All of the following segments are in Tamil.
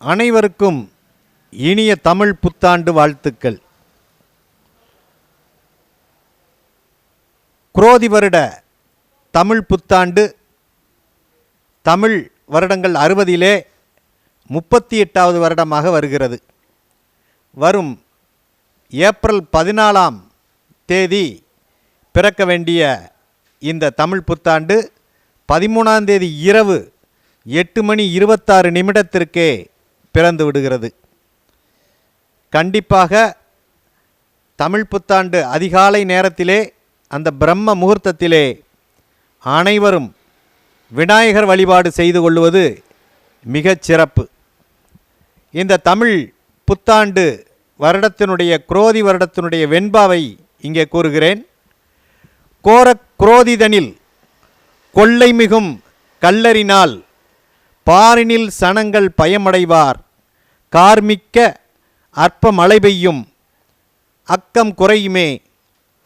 அனைவருக்கும் இனிய தமிழ் புத்தாண்டு வாழ்த்துக்கள். குரோதி வருட தமிழ் புத்தாண்டு தமிழ் வருடங்கள் அறுபதிலே முப்பத்தி எட்டாவது வருடமாக வருகிறது. வரும் ஏப்ரல் பதினாலாம் தேதி பிறக்க வேண்டிய இந்த தமிழ் புத்தாண்டு பதிமூணாம் தேதி இரவு எட்டு மணி இருபத்தாறு நிமிடத்திற்கே பிறந்து விடுகிறது. கண்டிப்பாக தமிழ் புத்தாண்டு அதிகாலை நேரத்திலே அந்த பிரம்ம முகூர்த்தத்திலே அனைவரும் விநாயகர் வழிபாடு செய்து கொள்வது மிகச் சிறப்பு. இந்த தமிழ் புத்தாண்டு வருடத்தினுடைய குரோதி வருடத்தினுடைய வெண்பாவை இங்கே கூறுகிறேன். கோர குரோதிதனில் கொள்ளை மிகும் கல்லறினால் பாரினில் சனங்கள் பயமடைவார். கார்மிக்க அற்ப மழை பெய்யும். அக்கம் குறையுமே.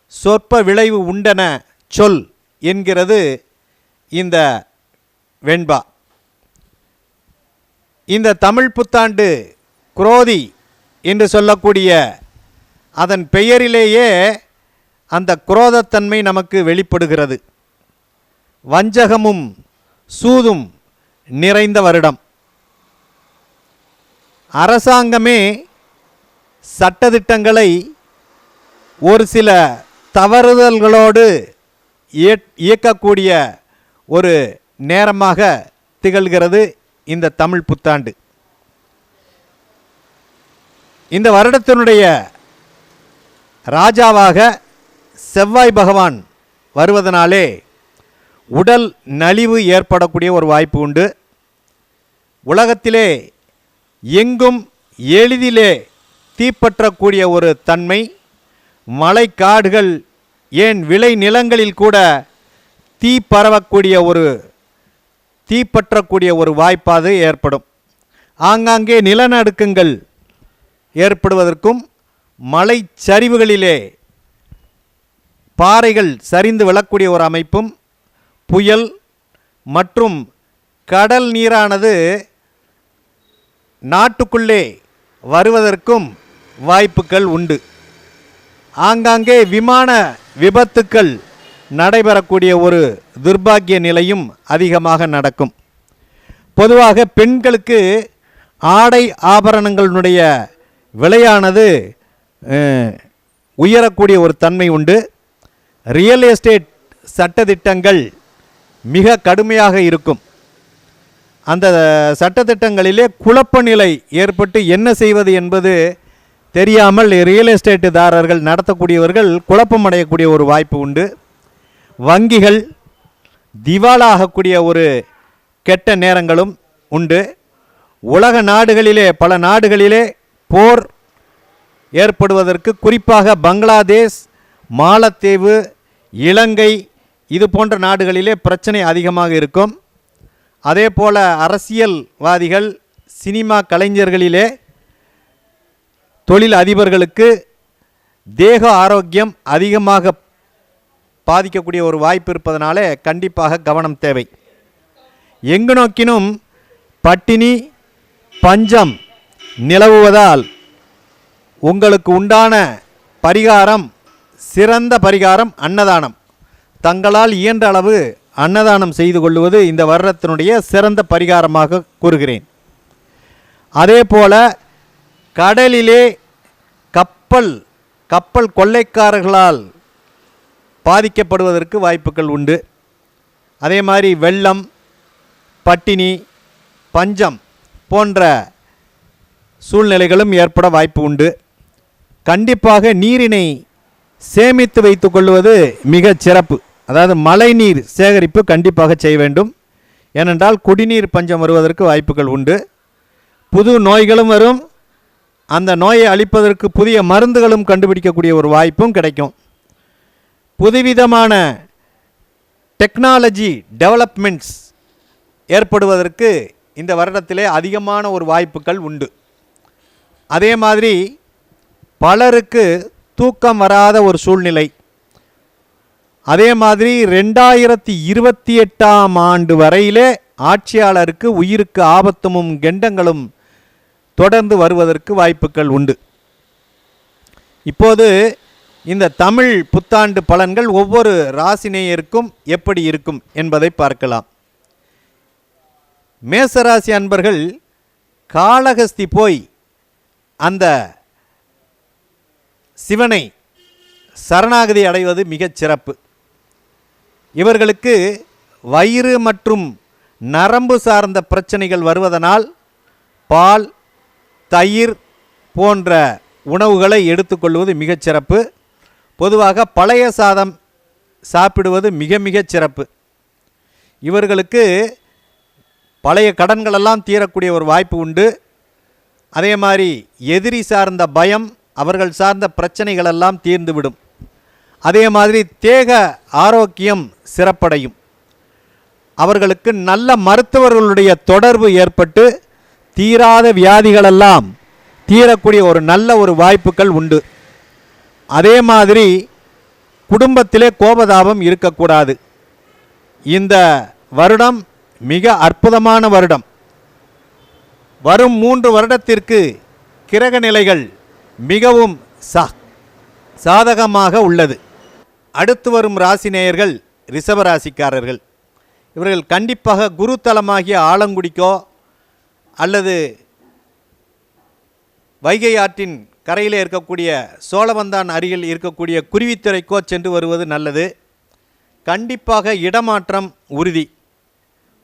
சொற்ப விளைவு உண்டன சொல் என்கிறது இந்த வெண்பா. இந்த தமிழ் புத்தாண்டு குரோதி என்று சொல்லக்கூடிய அதன் பெயரிலேயே அந்த குரோதத்தன்மை நமக்கு வெளிப்படுகிறது. வஞ்சகமும் சூதும் நிறைந்த வருடம். அரசாங்கமே சட்டதிட்டங்களை ஒரு சில தவறுதல்களோடு இயக்கக்கூடிய ஒரு நேரமாக திகழ்கிறது இந்த தமிழ் புத்தாண்டு. இந்த வருடத்தினுடைய ராஜாவாக செவ்வாய் பகவான் வருவதனாலே உடல் நலிவு ஏற்படக்கூடிய ஒரு வாய்ப்பு உண்டு. உலகத்திலே எங்கும் எளிதிலே தீப்பற்றக்கூடிய ஒரு தன்மை மலைக்காடுகள் ஏன் விளை நிலங்களில் கூட தீ பரவக்கூடிய ஒரு தீப்பற்றக்கூடிய ஒரு வாய்ப்பாது ஏற்படும். ஆங்காங்கே நிலநடுக்கங்கள் ஏற்படுவதற்கும் மலை சரிவுகளிலே பாறைகள் சரிந்து விழக்கூடிய ஒரு அமைப்பும் புயல் மற்றும் கடல் நீரானது நாட்டுக்குள்ளே வருவதற்கும் வாய்ப்புகள் உண்டு. ஆங்காங்கே விமான விபத்துக்கள் நடைபெறக்கூடிய ஒரு துர்பாக்கிய நிலையும் அதிகமாக நடக்கும். பொதுவாக பெண்களுக்கு ஆடை ஆபரணங்களுடைய விலையானது உயரக்கூடிய ஒரு தன்மை உண்டு. ரியல் எஸ்டேட் சட்டத்திட்டங்கள் மிக கடுமையாக இருக்கும். அந்த சட்டத்திட்டங்களிலே குழப்ப நிலை ஏற்பட்டு என்ன செய்வது என்பது தெரியாமல் ரியல் எஸ்டேட்டுதாரர்கள் நடத்தக்கூடியவர்கள் குழப்பம் அடையக்கூடிய ஒரு வாய்ப்பு உண்டு. வங்கிகள் திவாலாகக்கூடிய ஒரு கெட்ட நேரங்களும் உண்டு. உலக நாடுகளிலே பல நாடுகளிலே போர் ஏற்படுவதற்கு குறிப்பாக பங்களாதேஷ் மாலத்தீவு இலங்கை இது போன்ற நாடுகளிலே பிரச்சனை அதிகமாக இருக்கும். அதே போல அரசியல்வாதிகள் சினிமா கலைஞர்களிலே தொழில் அதிபர்களுக்கு தேக ஆரோக்கியம் அதிகமாக பாதிக்கக்கூடிய ஒரு வாய்ப்பு இருப்பதனாலே கண்டிப்பாக கவனம் தேவை. எங்கு நோக்கினும் பட்டினி பஞ்சம் நிலவுவதால் உங்களுக்கு உண்டான பரிகாரம் சிறந்த பரிகாரம் அன்னதானம். தங்களால் இயன்ற அளவு அன்னதானம் செய்து கொள்வது இந்த வருடத்தினுடைய சிறந்த பரிகாரமாக கூறுகிறேன். அதே போல கடலிலே கப்பல் கப்பல் கொள்ளைக்காரர்களால் பாதிக்கப்படுவதற்கு வாய்ப்புகள் உண்டு. அதே மாதிரி வெள்ளம் பட்டினி பஞ்சம் போன்ற சூழ்நிலைகளும் ஏற்பட வாய்ப்பு உண்டு. கண்டிப்பாக நீரினை சேமித்து வைத்துக்கொள்வது மிகச் சிறப்பு. அதாவது மழைநீர் சேகரிப்பு கண்டிப்பாக செய்ய வேண்டும். ஏனென்றால் குடிநீர் பஞ்சம் வருவதற்கு வாய்ப்புகள் உண்டு. புது நோய்களும் வரும். அந்த நோயை அழிப்பதற்கு புதிய மருந்துகளும் கண்டுபிடிக்கக்கூடிய ஒரு வாய்ப்பும் கிடைக்கும். புதுவிதமான டெக்னாலஜி டெவலப்மெண்ட்ஸ் ஏற்படுவதற்கு இந்த வருடத்திலே அதிகமான ஒரு வாய்ப்புகள் உண்டு. அதே மாதிரி பலருக்கு தூக்கம் வராத ஒரு சூழ்நிலை அதே மாதிரி ரெண்டாயிரத்தி இருபத்தி எட்டாம் ஆண்டு வரையிலே ஆட்சியாளருக்கு உயிருக்கு ஆபத்துமும் கெண்டங்களும் தொடர்ந்து வருவதற்கு வாய்ப்புகள் உண்டு. இப்போது இந்த தமிழ் புத்தாண்டு பலன்கள் ஒவ்வொரு ராசினேயருக்கும் எப்படி இருக்கும் என்பதை பார்க்கலாம். மேசராசி அன்பர்கள் காளகஸ்தி போய் அந்த சிவனை சரணாகதி அடைவது மிகச் சிறப்பு. இவர்களுக்கு வயிறு மற்றும் நரம்பு சார்ந்த பிரச்சனைகள் வருவதனால் பால் தயிர் போன்ற உணவுகளை எடுத்துக்கொள்வது மிகச்சிறப்பு பொதுவாக பழைய சாதம் சாப்பிடுவது மிக மிகச் சிறப்பு. இவர்களுக்கு பழைய கடன்களெல்லாம் தீரக்கூடிய ஒரு வாய்ப்பு உண்டு. அதே மாதிரி எதிரி சார்ந்த பயம் அவர்கள் சார்ந்த பிரச்சனைகளெல்லாம் தீர்ந்துவிடும். அதே மாதிரி தேக ஆரோக்கியம் சிறப்படையும். அவர்களுக்கு நல்ல மருத்துவர்களுடைய தொடர்பு ஏற்பட்டு தீராத வியாதிகளெல்லாம் தீரக்கூடிய ஒரு நல்ல ஒரு வாய்ப்புகள் உண்டு. அதே மாதிரி குடும்பத்திலே கோபதாபம் இருக்கக்கூடாது. இந்த வருடம் மிக அற்புதமான வருடம். வரும் மூன்று வருடத்திற்கு கிரக நிலைகள் மிகவும் சா சாதகமாக உள்ளது. அடுத்து வரும் ராசிநேயர்கள் ரிஷப ராசிக்காரர்கள். இவர்கள் கண்டிப்பாக குருத்தலமாகிய ஆலங்குடிக்கோ அல்லது வைகை ஆற்றின் கரையிலே இருக்கக்கூடிய சோழவந்தான் அருகில் இருக்கக்கூடிய குருவித்துறைக்கோ சென்று வருவது நல்லது. கண்டிப்பாக இடமாற்றம் உறுதி.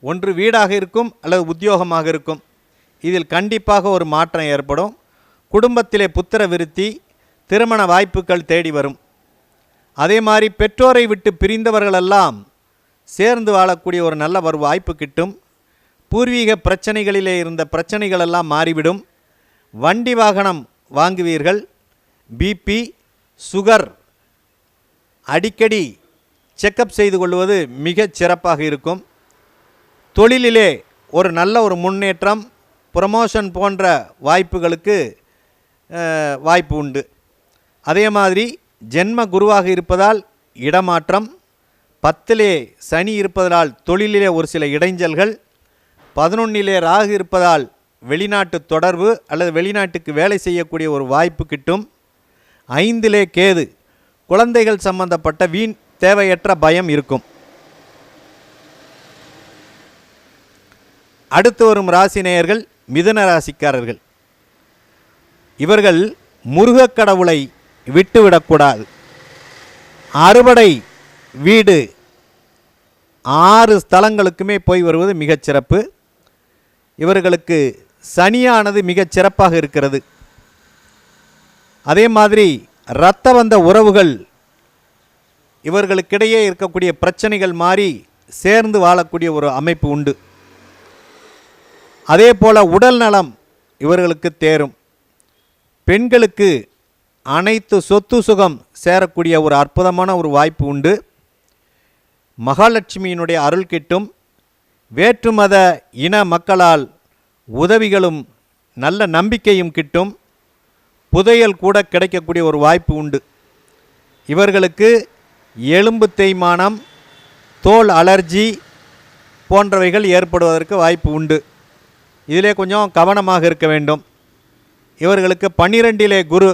ஒன்று வீடாக இருக்கும் அல்லது உத்தியோகமாக இருக்கும். இதில் கண்டிப்பாக ஒரு மாற்றம் ஏற்படும். குடும்பத்திலே புத்திர விருத்தி திருமண வாய்ப்புகள் தேடி வரும். அதே மாதிரி பெற்றோரை விட்டு பிரிந்தவர்களெல்லாம் சேர்ந்து வாழக்கூடிய ஒரு நல்ல ஒரு வாய்ப்பு கிட்டும். பூர்வீக பிரச்சனைகளிலே இருந்த பிரச்சனைகளெல்லாம் மாறிவிடும். வண்டி வாகனம் வாங்குவீர்கள். பிபி சுகர் அடிக்கடி செக்கப் செய்து கொள்வது மிகச் சிறப்பாக இருக்கும். தொழிலிலே ஒரு நல்ல ஒரு முன்னேற்றம் ப்ரமோஷன் போன்ற வாய்ப்புகளுக்கு வாய்ப்பு உண்டு. அதே மாதிரி ஜென்ம குருவாக இருப்பதால் இடமாற்றம் பத்திலே சனி இருப்பதால் தொழிலிலே ஒரு சில இடைஞ்சல்கள் பதினொன்னிலே ராகு இருப்பதால் வெளிநாட்டு தொடர்பு அல்லது வெளிநாட்டுக்கு வேலை செய்யக்கூடிய ஒரு வாய்ப்பு கிட்டும். ஐந்திலே கேது குழந்தைகள் சம்பந்தப்பட்ட வீண் தேவையற்ற பயம் இருக்கும். அடுத்து வரும் ராசிநேயர்கள் மிதன ராசிக்காரர்கள். இவர்கள் முருகக் கடவுளை விட்டுவிடக்கூடாது. அறுபடை வீடு ஆறு ஸ்தலங்களுக்குமே போய் வருவது மிகச்சிறப்பு இவர்களுக்கு சனியானது மிகச் சிறப்பாக இருக்கிறது. அதே மாதிரி இரத்த வந்த உறவுகள் இவர்களுக்கிடையே இருக்கக்கூடிய பிரச்சனைகள் மாறி சேர்ந்து வாழக்கூடிய ஒரு அமைப்பு உண்டு. அதே போல் உடல் நலம் இவர்களுக்கு தேரும். பெண்களுக்கு அனைத்து சொத்து சுகம் சேரக்கூடிய ஒரு அற்புதமான ஒரு வாய்ப்பு உண்டு. மகாலட்சுமியினுடைய அருள் கிட்டும் வேற்றுமத இன மக்களால் உதவிகளும் நல்ல நம்பிக்கையும் கிட்டும் புதையல் கூட கிடைக்கக்கூடிய ஒரு வாய்ப்பு உண்டு. இவர்களுக்கு எலும்பு தேய்மானம் தோல் அலர்ஜி போன்றவைகள் ஏற்படுவதற்கு வாய்ப்பு உண்டு. இதிலே கொஞ்சம் கவனமாக இருக்க வேண்டும். இவர்களுக்கு பன்னிரெண்டிலே குரு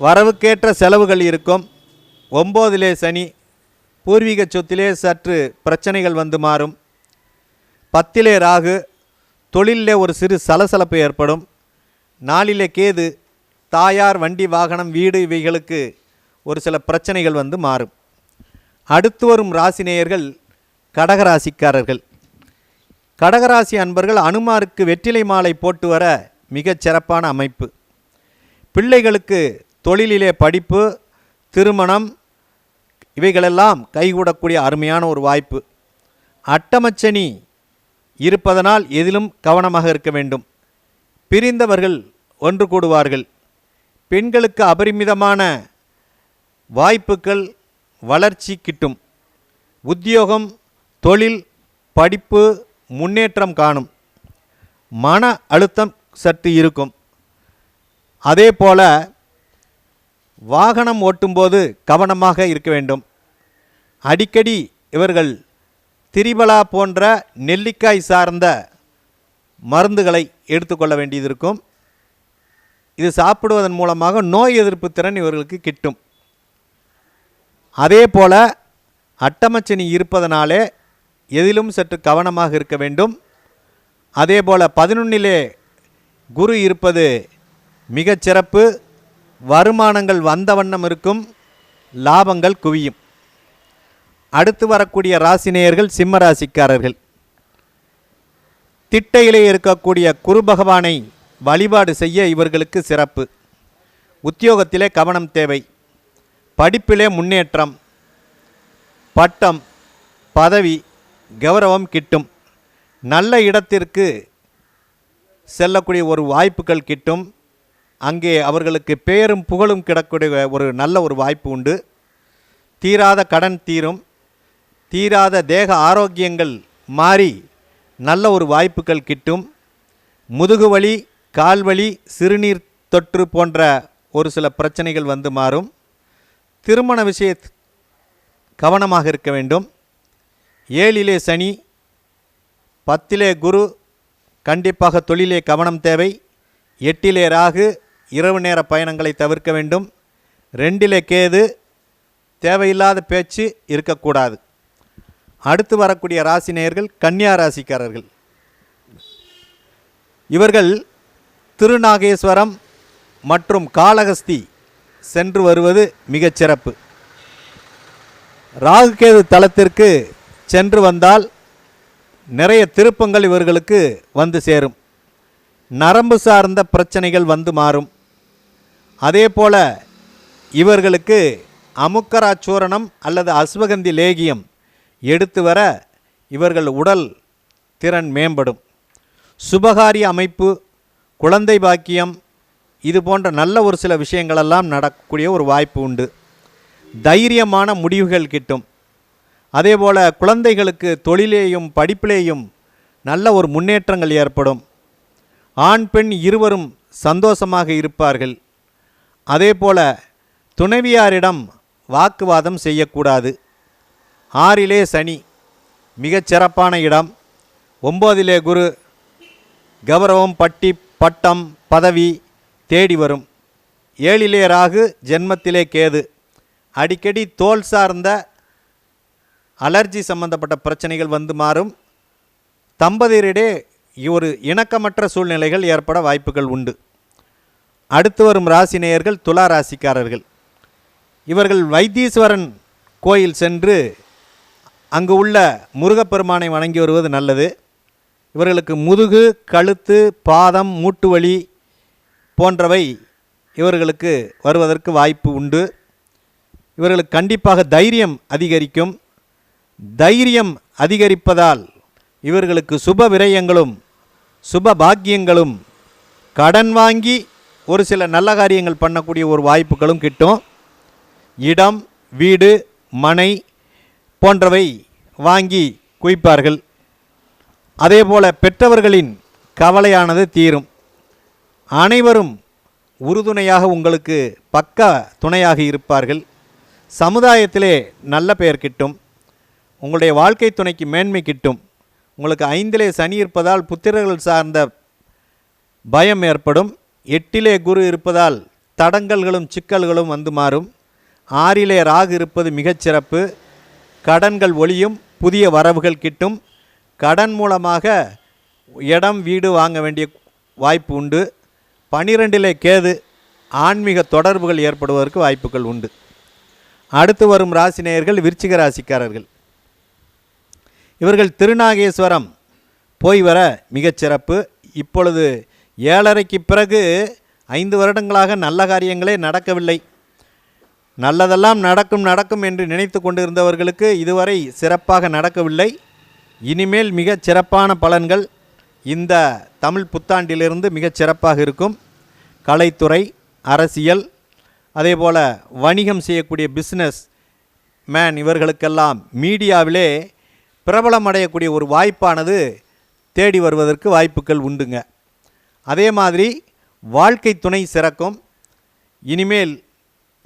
வரவுக்கேற்ற செலவுகள் இருக்கும். ஒம்போதிலே சனி பூர்வீக சொத்திலே சற்று பிரச்சனைகள் வந்து மாறும். பத்திலே ராகு தொழிலிலே ஒரு சிறு சலசலப்பு ஏற்படும். நாளிலே கேது தாயார் வண்டி வாகனம் வீடு இவைகளுக்கு ஒரு சில பிரச்சனைகள் வந்து மாறும். அடுத்து வரும் ராசிநேயர்கள் கடகராசிக்காரர்கள். கடகராசி அன்பர்கள் அனுமாருக்கு வெற்றிலை மாலை போட்டு வர மிகச் சிறப்பான அமைப்பு. பிள்ளைகளுக்கு தொழிலிலே படிப்பு திருமணம் இவைகளெல்லாம் கைகூடக்கூடிய அருமையான ஒரு வாய்ப்பு. அட்டமச்சனி இருப்பதனால் எதிலும் கவனமாக இருக்க வேண்டும். பிரிந்தவர்கள் ஒன்று கூடுவார்கள். பெண்களுக்கு அபரிமிதமான வாய்ப்புகள் வளர்ச்சி கிட்டும். உத்தியோகம் தொழில் படிப்பு முன்னேற்றம் காணும். மன அழுத்தம் சற்று இருக்கும். அதே போல வாகனம் ஓட்டும்போது கவனமாக இருக்க வேண்டும். அடிக்கடி இவர்கள் திரிபலா போன்ற நெல்லிக்காய் சார்ந்த மருந்துகளை எடுத்துக்கொள்ள வேண்டியது இருக்கும் இது சாப்பிடுவதன் மூலமாக நோய் எதிர்ப்பு திறன் இவர்களுக்கு கிட்டும். அதே போல் அட்டமச்சனி இருப்பதனாலே எதிலும் சற்று கவனமாக இருக்க வேண்டும். அதே போல் பதினொன்னிலே குரு இருப்பது மிகச் சிறப்பு. வருமானங்கள் வந்த வண்ணம் இருக்கும் லாபங்கள் குவியும். அடுத்து வரக்கூடிய ராசினேயர்கள் சிம்ம ராசிக்காரர்கள். திட்டையிலே இருக்கக்கூடிய குரு பகவானை வழிபாடு செய்ய இவர்களுக்கு சிறப்பு. உத்தியோகத்திலே கவனம் தேவை. படிப்பிலே முன்னேற்றம் பட்டம் பதவி கௌரவம் கிட்டும். நல்ல இடத்திற்கு செல்லக்கூடிய ஒரு வாய்ப்புகள் கிட்டும். அங்கே அவர்களுக்கு பேரும் புகழும் கிடக்கூடிய ஒரு நல்ல ஒரு வாய்ப்பு உண்டு. தீராத கடன் தீரும் தீராத தேக ஆரோக்கியங்கள் மாறி நல்ல ஒரு வாய்ப்புகள் கிட்டும். முதுகுவலி கால்வலி சிறுநீர் தொற்று போன்ற ஒரு சில பிரச்சனைகள் வந்து மாறும். திருமண விஷய கவனமாக இருக்க வேண்டும். ஏழிலே சனி பத்திலே குரு கண்டிப்பாக தொழிலே கவனம் தேவை. எட்டிலே ராகு இரவு நேர பயணங்களை தவிர்க்க வேண்டும். ரெண்டிலே கேது தேவையில்லாத பேச்சு இருக்கக்கூடாது. அடுத்து வரக்கூடிய ராசி நேயர்கள் கன்னியா ராசிக்காரர்கள். இவர்கள் திருநாகேஸ்வரம் மற்றும் காளகஸ்தி சென்று வருவது மிகச்சிறப்பு ராகுகேது தளத்திற்கு சென்று வந்தால் நிறைய திருப்பங்கள் இவர்களுக்கு வந்து சேரும். நரம்பு சார்ந்த பிரச்சனைகள் வந்து மாறும். அதே போல இவர்களுக்கு அமுக்கராச்சூரணம் அல்லது அஸ்வகந்தி லேகியம் எடுத்து வர இவர்கள் உடல் திறன் மேம்படும். சுபகாரிய அமைப்பு குழந்தை பாக்கியம் இது போன்ற நல்ல ஒரு சில விஷயங்களெல்லாம் நடக்கக்கூடிய ஒரு வாய்ப்பு உண்டு. தைரியமான முடிவுகள் கிட்டும். அதேபோல் குழந்தைகளுக்கு தொழிலேயும் படிப்பிலேயும் நல்ல ஒரு முன்னேற்றங்கள் ஏற்படும். ஆண் பெண் இருவரும் சந்தோஷமாக இருப்பார்கள். அதே போல துணைவியாரிடம் வாக்குவாதம் செய்யக்கூடாது. ஆறிலே சனி மிகச் சிறப்பான இடம். ஒம்போதிலே குரு கௌரவம் பட்டி பட்டம் பதவி தேடி வரும். ஏழிலே ராகு ஜென்மத்திலே கேது. அடிக்கடி தோல் சார்ந்த அலர்ஜி சம்பந்தப்பட்ட பிரச்சனைகள் வந்து மாறும். தம்பதியரிடையே ஒரு இணக்கமற்ற சூழ்நிலைகள் ஏற்பட வாய்ப்புகள் உண்டு. அடுத்து வரும் ராசி நேயர்கள் துலா ராசிக்காரர்கள். இவர்கள் வைத்தீஸ்வரன் கோயில் சென்று அங்கு உள்ள முருகப்பெருமானை வணங்கி வருவது நல்லது. இவர்களுக்கு முதுகு கழுத்து பாதம் மூட்டு வலி போன்றவை இவர்களுக்கு வருவதற்கு வாய்ப்பு உண்டு. இவர்களுக்கு கண்டிப்பாக தைரியம் அதிகரிக்கும். தைரியம் அதிகரிப்பதால் இவர்களுக்கு சுப விரயங்களும் சுப பாக்கியங்களும் கடன் வாங்கி ஒரு சில நல்ல காரியங்கள் பண்ணக்கூடிய ஒரு வாய்ப்புகளும் கிட்டும். இடம் வீடு மனை போன்றவை வாங்கி குவிப்பார்கள். அதேபோல பெற்றவர்களின் கவலையானது தீரும். அனைவரும் உறுதுணையாக உங்களுக்கு பக்க துணையாக இருப்பார்கள். சமுதாயத்திலே நல்ல பெயர் கிட்டும். உங்களுடைய வாழ்க்கை துணைக்கு மேன்மை கிட்டும். உங்களுக்கு ஐந்திலே சனி இருப்பதால் புத்திரர்கள் சார்ந்த பயம் ஏற்படும். எட்டிலே குரு இருப்பதால் தடங்கல்களும் சிக்கல்களும் வந்து மாறும். ஆறிலே ராகு இருப்பது மிகச்சிறப்பு கடன்கள் ஒளியும் புதிய வரவுகள் கிட்டும். கடன் மூலமாக இடம் வீடு வாங்க வேண்டிய வாய்ப்பு உண்டு. பனிரெண்டிலே கேது ஆன்மீக தொடர்புகள் ஏற்படுவதற்கு வாய்ப்புகள் உண்டு. அடுத்து வரும் ராசினேயர்கள் விருச்சிக ராசிக்காரர்கள். இவர்கள் திருநாகேஸ்வரம் போய் வர மிகச்சிறப்பு இப்பொழுது ஏழரைக்கு பிறகு ஐந்து வருடங்களாக நல்ல காரியங்களே நடக்கவில்லை. நல்லதெல்லாம் நடக்கும் நடக்கும் என்று நினைத்து கொண்டிருந்தவர்களுக்கு இதுவரை சிறப்பாக நடக்கவில்லை. இனிமேல் மிகச் சிறப்பான பலன்கள் இந்த தமிழ் புத்தாண்டிலிருந்து மிகச் சிறப்பாக இருக்கும். கலைத்துறை அரசியல் அதேபோல் வணிகம் செய்யக்கூடிய பிஸ்னஸ் மேன் இவர்களுக்கெல்லாம் மீடியாவிலே பிரபலமடையக்கூடிய ஒரு வாய்ப்பானது தேடி வருவதற்கு வாய்ப்புகள் உண்டுங்க. அதே மாதிரி வாழ்க்கை துணை சிறக்கும். இனிமேல்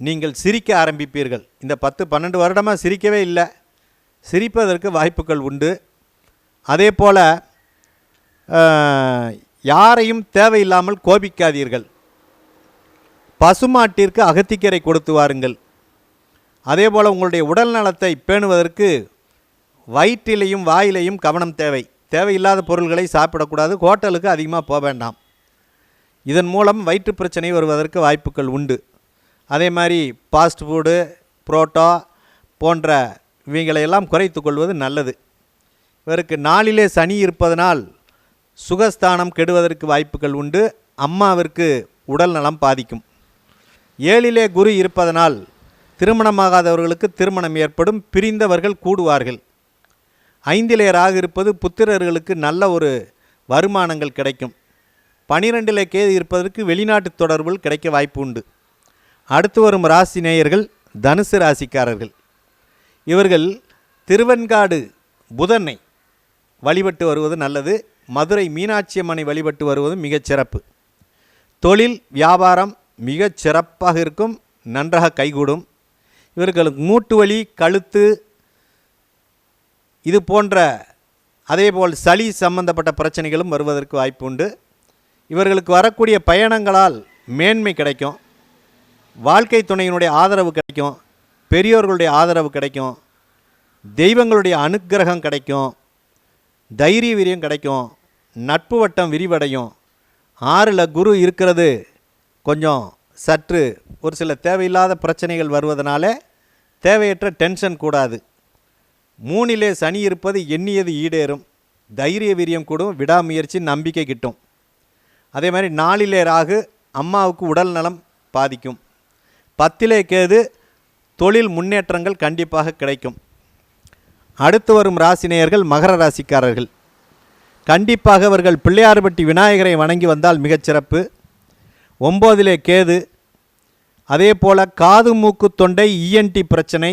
நீங்கள் சிரிக்க ஆரம்பிப்பீர்கள். இந்த பத்து பன்னெண்டு வருடமாக சிரிக்கவே இல்லை. சிரிப்பதற்கு வாய்ப்புகள் உண்டு. அதே போல் யாரையும் தேவையில்லாமல் கோபிக்காதீர்கள். பசுமாட்டிற்கு அகத்திக்கரை கொடுத்து வாருங்கள். அதே போல் உங்களுடைய உடல் நலத்தை பேணுவதற்கு வயிற்றிலையும் வாயிலையும் கவனம் தேவை. தேவையில்லாத பொருள்களை சாப்பிடக்கூடாது. ஹோட்டலுக்கு அதிகமாக போக வேண்டாம். இதன் மூலம் வயிற்று பிரச்சனை வருவதற்கு வாய்ப்புகள் உண்டு. அதே மாதிரி ஃபாஸ்ட் ஃபுட்டு புரோட்டா போன்ற இவைகளையெல்லாம் குறைத்து கொள்வது நல்லது. இவருக்கு நாளிலே சனி இருப்பதனால் சுகஸ்தானம் கெடுவதற்கு வாய்ப்புகள் உண்டு. அம்மாவிற்கு உடல் நலம் பாதிக்கும். ஏழிலே குரு இருப்பதனால் திருமணமாகாதவர்களுக்கு திருமணம் ஏற்படும். பிரிந்தவர்கள் கூடுவார்கள். ஐந்திலே ராகு இருப்பது புத்திரர்களுக்கு நல்ல ஒரு வருமானங்கள் கிடைக்கும். பனிரெண்டிலே கேது இருப்பதற்கு வெளிநாட்டு தொடர்புகள் கிடைக்க வாய்ப்பு உண்டு அடுத்து வரும் ராசி நேயர்கள் தனுசு ராசிக்காரர்கள். இவர்கள் திருவெண்காடு புதனை வழிபட்டு வருவது நல்லது. மதுரை மீனாட்சி அம்மனை வழிபட்டு வருவது மிகச் சிறப்பு. தொழில் வியாபாரம் மிகச் சிறப்பாக இருக்கும் நன்றாக கைகூடும். இவர்களுக்கு மூட்டு வலி கழுத்து இது போன்ற அதேபோல் சளி சம்பந்தப்பட்ட பிரச்சனைகளும் வருவதற்கு வாய்ப்பு உண்டு இவர்களுக்கு வரக்கூடிய பயணங்களால் மேன்மை கிடைக்கும். வாழ்க்கை துணையினுடைய ஆதரவு கிடைக்கும். பெரியோர்களுடைய ஆதரவு கிடைக்கும். தெய்வங்களுடைய அனுக்கிரகம் கிடைக்கும். தைரிய வீரியம் கிடைக்கும். நட்பு வட்டம் விரிவடையும். ஆறில் குரு இருக்கிறது. கொஞ்சம் சற்று ஒரு சில தேவையில்லாத பிரச்சனைகள் வருவதனால தேவையற்ற டென்ஷன் கூடாது. மூணிலே சனி இருப்பது எண்ணியது ஈடேறும். தைரிய வீரியம் கூடும். விடாமுயற்சி நம்பிக்கை கிட்டும். அதே மாதிரி நாளிலே ராகு அம்மாவுக்கு உடல் நலம் பாதிக்கும். பத்திலே கேது தொழில் முன்னேற்றங்கள் கண்டிப்பாக கிடைக்கும். அடுத்து வரும் ராசினியர்கள் மகர ராசிக்காரர்கள். கண்டிப்பாக அவர்கள் பிள்ளையார்பட்டி விநாயகரை வணங்கி வந்தால் மிகச்சிறப்பு ஒம்போதிலே கேது அதே போல் காது மூக்கு தொண்டை இஎன்டி பிரச்சனை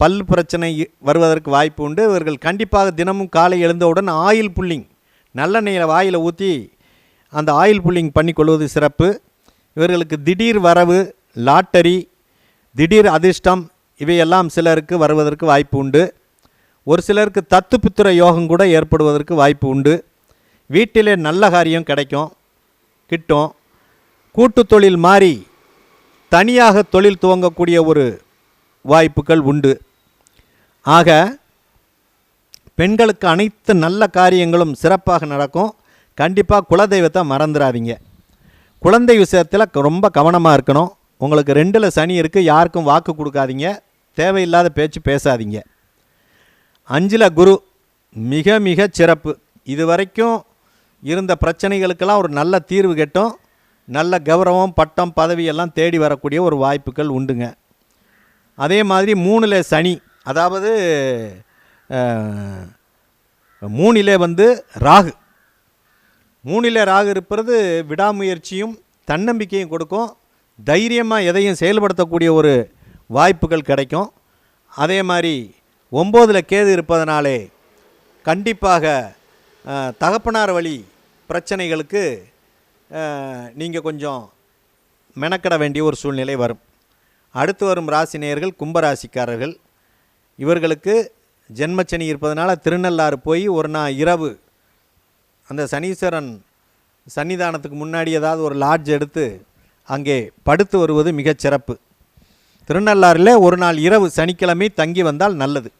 பல் பிரச்சனை வருவதற்கு வாய்ப்பு உண்டு. இவர்கள் கண்டிப்பாக தினமும் காலை எழுந்தவுடன் ஆயில் புல்லிங் நல்லெண்ணெயில் வாயில் ஊற்றி அந்த ஆயில் புல்லிங் பண்ணிக்கொள்வது சிறப்பு. இவர்களுக்கு திடீர் வரவு லாட்டரி திடீர் அதிர்ஷ்டம் இவையெல்லாம் சிலருக்கு வருவதற்கு வாய்ப்பு உண்டு. ஒரு சிலருக்கு தத்து புத்திர யோகம் கூட ஏற்படுவதற்கு வாய்ப்பு உண்டு. வீட்டிலே நல்ல காரியம் கிடைக்கும் கிட்டும். கூட்டு தொழில் மாறி தனியாக தொழில் துவங்கக்கூடிய ஒரு வாய்ப்புகள் உண்டு. ஆக பெண்களுக்கு அனைத்து நல்ல காரியங்களும் சிறப்பாக நடக்கும். கண்டிப்பாக குலதெய்வத்தை மறந்துடாதீங்க குழந்தை விஷயத்தில் ரொம்ப கவனமாக இருக்கணும். உங்களுக்கு ரெண்டில் சனி இருக்குது யாருக்கும் வாக்கு கொடுக்காதீங்க. தேவையில்லாத பேச்சு பேசாதீங்க. அஞ்சில் குரு மிக மிக சிறப்பு. இது வரைக்கும் இருந்த பிரச்சனைகளுக்கெல்லாம் ஒரு நல்ல தீர்வு கெட்டும். நல்ல கௌரவம் பட்டம் பதவி எல்லாம் தேடி வரக்கூடிய ஒரு வாய்ப்புகள் உண்டுங்க. அதே மாதிரி மூணில் சனி அதாவது மூணிலே வந்து ராகு. மூணில ராகு இருப்பது விடாமுயற்சியும் தன்னம்பிக்கையும் கொடுக்கும். தைரியமாக எதையும் செயல்படுத்தக்கூடிய ஒரு வாய்ப்புகள் கிடைக்கும். அதே மாதிரி ஒம்போதில் கேது இருப்பதனாலே கண்டிப்பாக தகப்பனார் வழி பிரச்சனைகளுக்கு நீங்கள் கொஞ்சம் மெனக்கட வேண்டிய ஒரு சூழ்நிலை வரும். அடுத்து வரும் ராசி நேயர்கள் கும்பராசிக்காரர்கள். இவர்களுக்கு ஜென்மச்சனி இருப்பதனால திருநள்ளாறு போய் ஒரு நாள் இரவு அந்த சனீஸ்வரன் சன்னிதானத்துக்கு முன்னாடி ஏதாவது ஒரு லாட்ஜ் எடுத்து அங்கே படுத்து வருவது மிகச் சிறப்பு. திருநள்ளாறில் ஒரு நாள் இரவு சனிக்கிழமை தங்கி வந்தால் நல்லது.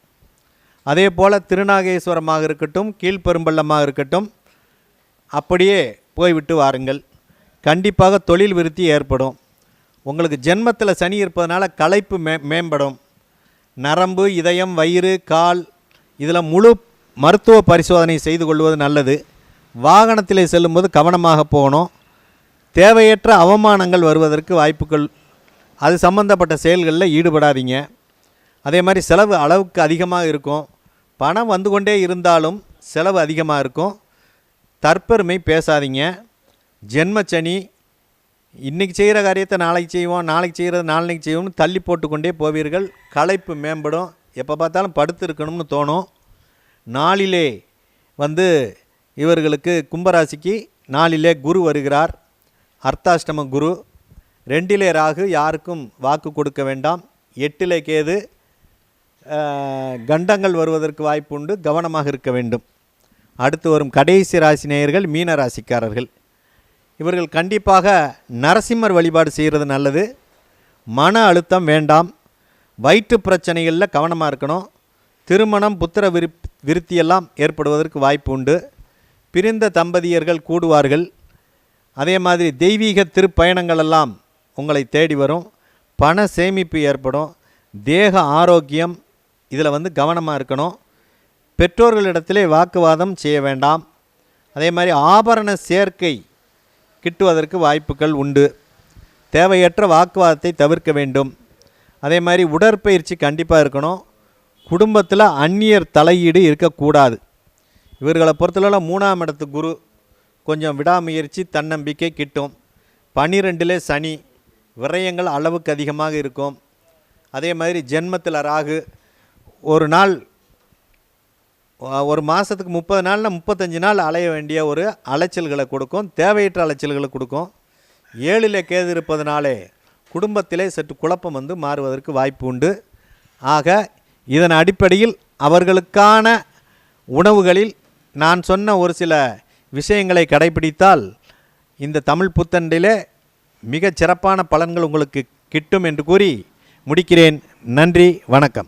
அதே போல் திருநாகேஸ்வரமாக இருக்கட்டும் கீழ்பெரும்பள்ளமாக இருக்கட்டும் அப்படியே போய்விட்டு வாருங்கள். கண்டிப்பாக தொழில் விருத்தி ஏற்படும். உங்களுக்கு ஜென்மத்தில் சனி இருப்பதனால களைப்பு மே மேம்படும். நரம்பு இதயம் வயிறு கால் இதில் முழு மருத்துவ பரிசோதனை செய்து கொள்வது நல்லது. வாகனத்தில் செல்லும்போது கவனமாக போகணும். தேவையற்ற அவமானங்கள் வருவதற்கு வாய்ப்புகள். அது சம்பந்தப்பட்ட செயல்களில் ஈடுபடாதீங்க. அதே மாதிரி செலவு அளவுக்கு அதிகமாக இருக்கும். பணம் வந்து கொண்டே இருந்தாலும் செலவு அதிகமாக இருக்கும். தற்பெருமை பேசாதீங்க. ஜென்மச்சனி இன்றைக்கி செய்கிற காரியத்தை நாளைக்கு செய்வோம் நாளைக்கு செய்கிறது நாளைக்கு செய்வோம்னு தள்ளி போட்டுக்கொண்டே போவீர்கள். களைப்பு மேம்படும். எப்போ பார்த்தாலும் படுத்து இருக்கணும்னு தோணும். நாளிலே வந்து இவர்களுக்கு கும்பராசிக்கு நாளிலே குரு வருகிறார். அர்த்தாஷ்டம குரு. ரெண்டிலே ராகு யாருக்கும் வாக்கு கொடுக்க வேண்டாம். எட்டிலே கேது. கண்டங்கள் வருவதற்கு வாய்ப்பு உண்டு. கவனமாக இருக்க வேண்டும். அடுத்து வரும் கடைசி ராசி நேயர்கள் மீன ராசிக்காரர்கள். இவர்கள் கண்டிப்பாக நரசிம்மர் வழிபாடு செய்கிறது நல்லது. மன அழுத்தம் வேண்டாம். வயிற்று பிரச்சனைகளில் கவனமாக இருக்கணும். திருமணம் புத்திர விரு விருத்தியெல்லாம் ஏற்படுவதற்கு வாய்ப்பு உண்டு. பிரிந்த தம்பதியர்கள் கூடுவார்கள். அதே மாதிரி தெய்வீக திருப்பயணங்களெல்லாம் உங்களை தேடி வரும். பண சேமிப்பு ஏற்படும். தேக ஆரோக்கியம் இதில் வந்து கவனமாக இருக்கணும். பெற்றோர்களிடத்திலே வாக்குவாதம் செய்ய வேண்டாம். அதே மாதிரி ஆபரண சேர்க்கை கிட்டுவதற்கு வாய்ப்புகள் உண்டு. தேவையற்ற வாக்குவாதத்தை தவிர்க்க வேண்டும். அதே மாதிரி உடற்பயிற்சி கண்டிப்பாக இருக்கணும். குடும்பத்தில் அந்நியர் தலையீடு இருக்கக்கூடாது. இவர்களை பொறுத்தளவில் மூணாம் இடத்து குரு கொஞ்சம் விடாமுயற்சி தன்னம்பிக்கை கிட்டும். பன்னிரெண்டிலே சனி விரயங்கள் அளவுக்கு அதிகமாக இருக்கும். அதே மாதிரி ஜென்மத்தில் ராகு ஒரு நாள் ஒரு மாதத்துக்கு முப்பது நாளில் முப்பத்தஞ்சு நாள் அலைய வேண்டிய ஒரு அலைச்சல்களை கொடுக்கும் தேவையற்ற அலைச்சல்களை கொடுக்கும். ஏழில் கேது இருப்பதனாலே குடும்பத்திலே சற்று குழப்பம் வந்து மாறுவதற்கு வாய்ப்பு உண்டு. ஆக இதன் அடிப்படையில் அவர்களுக்கான உணவுகளில் நான் சொன்ன ஒரு சில விஷயங்களை கடைபிடித்தால் இந்த தமிழ் புத்தண்டிலே மிகச் சிறப்பான பலன்கள் உங்களுக்கு கிட்டும் என்று கூறி முடிக்கிறேன். நன்றி வணக்கம்.